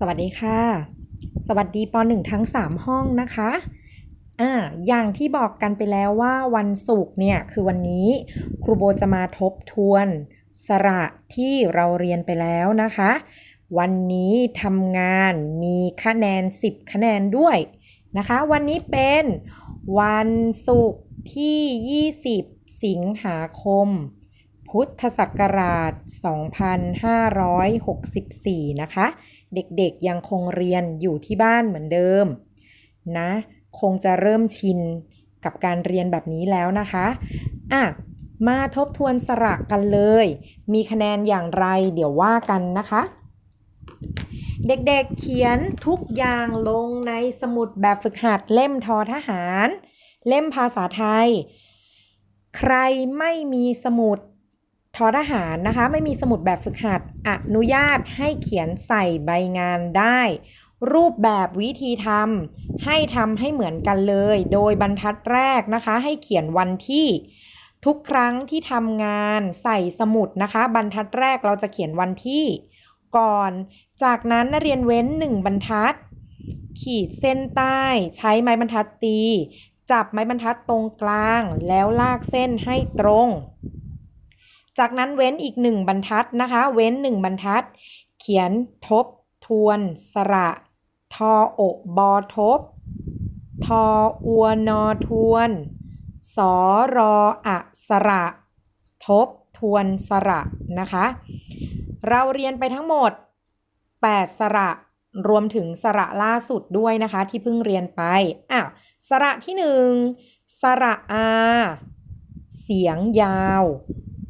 สวัสดีค่ะ สวัสดีป .1 ทั้ง 3 ห้องนะคะอ่าอย่างที่บอกกันไปแล้วว่าวันศุกร์เนี่ยคือวันนี้ครูโบจะมาทบทวนสระที่เราเรียนไปแล้วนะคะ วันนี้ทำงานมีคะแนน 10 คะแนนด้วยนะคะ วันนี้เป็นวันศุกร์ที่ 20 สิงหาคม พุทธศักราช 2564 นะคะ เด็กๆยังคงเรียนอยู่ที่บ้านเหมือนเดิมนะ คงจะเริ่มชินกับการเรียนแบบนี้แล้วนะคะอะมาทบทวนสระกันเลย มีคะแนนอย่างไรเดี๋ยวว่ากันนะคะ เด็กๆเขียนทุกอย่างลงในสมุดแบบฝึกหัดเล่มทอทหาร เล่มภาษาไทย ใครไม่มีสมุด ทอทหารนะคะ ไม่มีสมุดแบบฝึกหัด อนุญาตให้เขียนใส่ใบงานได้ รูปแบบวิธีทำให้ทำให้เหมือนกันเลย โดยบรรทัดแรกนะคะ ให้เขียนวันที่ทุกครั้งที่ทำงานใส่สมุดนะคะ บรรทัดแรกเราจะเขียนวันที่ ก่อน จากนั้นนักเรียนเว้น 1 บรรทัด ขีดเส้นใต้ใช้ไม้บรรทัดตี จับไม้บรรทัดตรงกลาง แล้วลากเส้นให้ตรง จากนั้นเว้นอีก 1 บรรทัดนะคะ เว้น 1 บรรทัด เขียนทบ ทวน สระทออกบอทบ ทออวนอทวน สอรออะสระ ทบ ทวน สระนะคะ เราเรียนไปทั้งหมด 8 สระรวมถึงสระล่าสุดด้วยนะคะ ที่เพิ่งเรียนไปอะสระที่ 1 สระอา เสียงยาว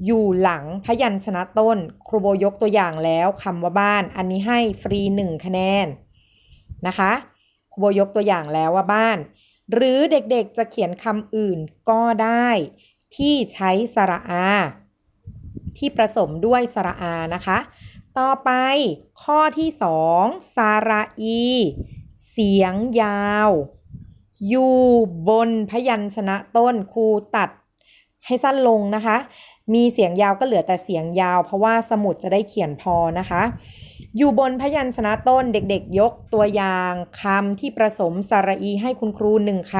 อยู่หลังพยัญชนะต้น ครูโบยกตัวอย่างแล้วคำว่าบ้าน อันนี้ให้ฟรี 1 คะแนนนะคะครูโบยกตัวอย่างแล้วว่าบ้าน หรือเด็กๆจะเขียนคำอื่นก็ได้ ที่ใช้สระอา ที่ผสมด้วยสระอานะคะ ต่อไปข้อที่ 2 สระอี เสียงยาว อยู่บนพยัญชนะต้นครูตัด ให้สั้นลงนะคะ มีเสียงยาวก็เหลือแต่เสียงยาว เพราะว่าสมุดจะได้เขียนพอนะคะ อยู่บนพยัญชนะต้นเด็กๆ ยกตัวอย่างคำที่ผสมสระอีให้คุณครูหนึ่งค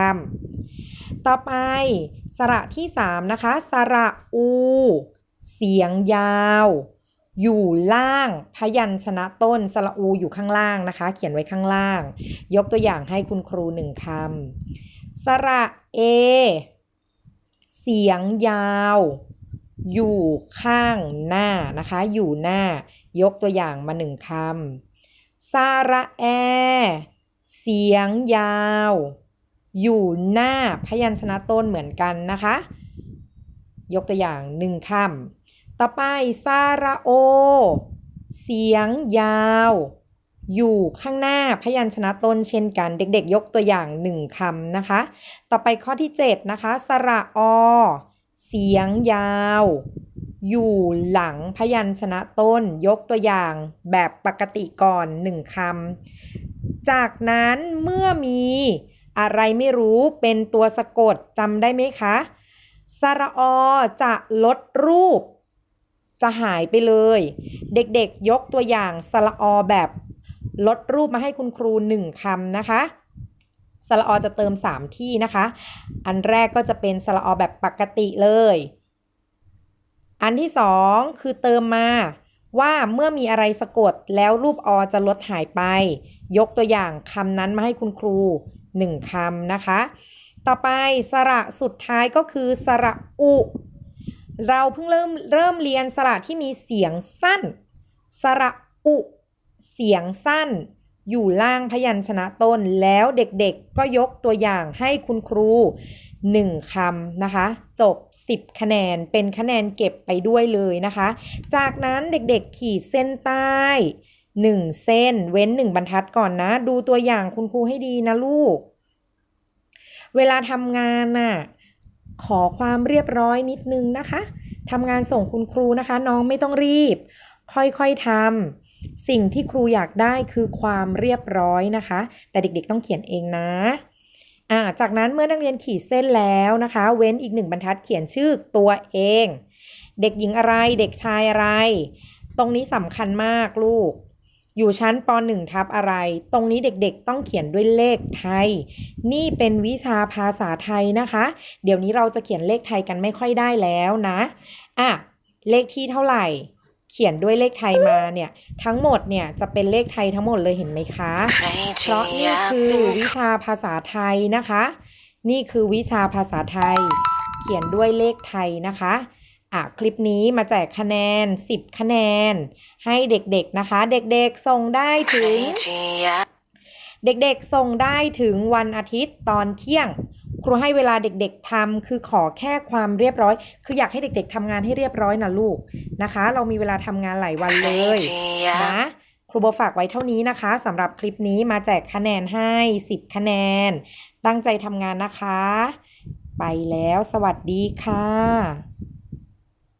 ำต่อไปสระที่ 3 นะคะ สระอู เสียงยาว อยู่ล่าง พยัญชนะต้น สระอูอยู่ข้างล่างนะคะ เขียนไว้ข้างล่าง ยกตัวอย่างให้คุณครูหนึ่งคำ สระเอ เสียงยาว อยู่ข้างหน้านะคะ อยู่หน้ายกตัวอย่างมาหนึ่งคำสระแอ เสียงยาว อยู่หน้าพยัญชนะต้นเหมือนกันนะคะ ยกตัวอย่างหนึ่งคำต่อไปสระโอ เสียงยาว อยู่ข้างหน้าพยัญชนะต้นเช่นกัน เด็กๆ ยกตัวอย่างหนึ่งคำนะคะ ต่อไปข้อที่ 7 นะคะ สระอ เสียงยาว อยู่หลังพยัญชนะต้น ยกตัวอย่างแบบปกติก่อนหนึ่งคำจากนั้นเมื่อมีอะไรไม่รู้เป็นตัวสะกดจำได้ไหมคะ สระอจะลดรูป จะหายไปเลย เด็กๆ ยกตัวอย่างสระอแบบ ลดรูปมาให้คุณครูหนึ่งคำนะคะสระอจะเติม 3 ที่นะคะ อันแรกก็จะเป็นสระอแบบปกติเลย อันที่สองคือเติมมาว่าเมื่อมีอะไรสะกดแล้วรูปอจะลดหายไป ยกตัวอย่างคำนั้นมาให้คุณครู 1คำนะคะ ต่อไปสระสุดท้ายก็คือสระอุ เราเพิ่งเริ่มเริ่มเรียนสระที่มีเสียงสั้น สระอุ เสียงสั้น อยู่ล่างพยัญชนะต้น แล้วเด็กๆก็ยกตัวอย่างให้คุณครู 1คำนะคะ จบ 10 คะแนนเป็นคะแนนเก็บไปด้วยเลยนะคะ จากนั้นเด็กๆขีดเส้นใต้1เส้นเว้น1บรรทัดก่อนนะ ดูตัวอย่างคุณครูให้ดีนะลูก เวลาทำงานน่ะขอความเรียบร้อยนิดนึงนะคะทำงานส่งคุณครูนะคะ น้องไม่ต้องรีบ ค่อยๆทำ สิ่งที่ครูอยากได้คือความเรียบร้อยนะคะ แต่เด็กๆต้องเขียนเองนะอ่าจากนั้นเมื่อนักเรียนขีดเส้นแล้วนะคะ เว้นอีกหนึ่งบรรทัดเขียนชื่อตัวเอง เด็กหญิงอะไรเด็กชายอะไร ตรงนี้สำคัญมากลูก อยู่ชั้นป .1 ทับอะไร ตรงนี้เด็กๆต้องเขียนด้วยเลขไทย นี่เป็นวิชาภาษาไทยนะคะ เดี๋ยวนี้เราจะเขียนเลขไทยกันไม่ค่อยได้แล้วนะอะเลขที่เท่าไหร่ ขียนด้วยเลขไทยมาเนี่ยทั้งหมดเนี่ยจะเป็นเลขไทยทั้งหมดเลยเห็นไหมคะ เพราะนี่คือวิชาภาษาไทยนะคะ นี่คือวิชาภาษาไทย เขียนด้วยเลขไทยนะคะอะคลิปนี้มาแจกคะแนน 10 คะแนน ให้เด็กๆนะคะ เด็กๆส่งได้ถึง เด็กๆส่งได้ถึงวันอาทิตย์ตอนเที่ยง ครูให้เวลาเด็กๆทำคือขอแค่ความเรียบร้อย คืออยากให้เด็ก ๆทำงานให้เรียบร้อยนะลูกนะคะ เรามีเวลาทำงานหลายวันเลยนะครูโบฝากไว้เท่านี้นะคะสำหรับคลิปนี้มาแจกคะแนนให้ 10 คะแนน ตั้งใจทำงานนะคะ ไปแล้วสวัสดีค่ะ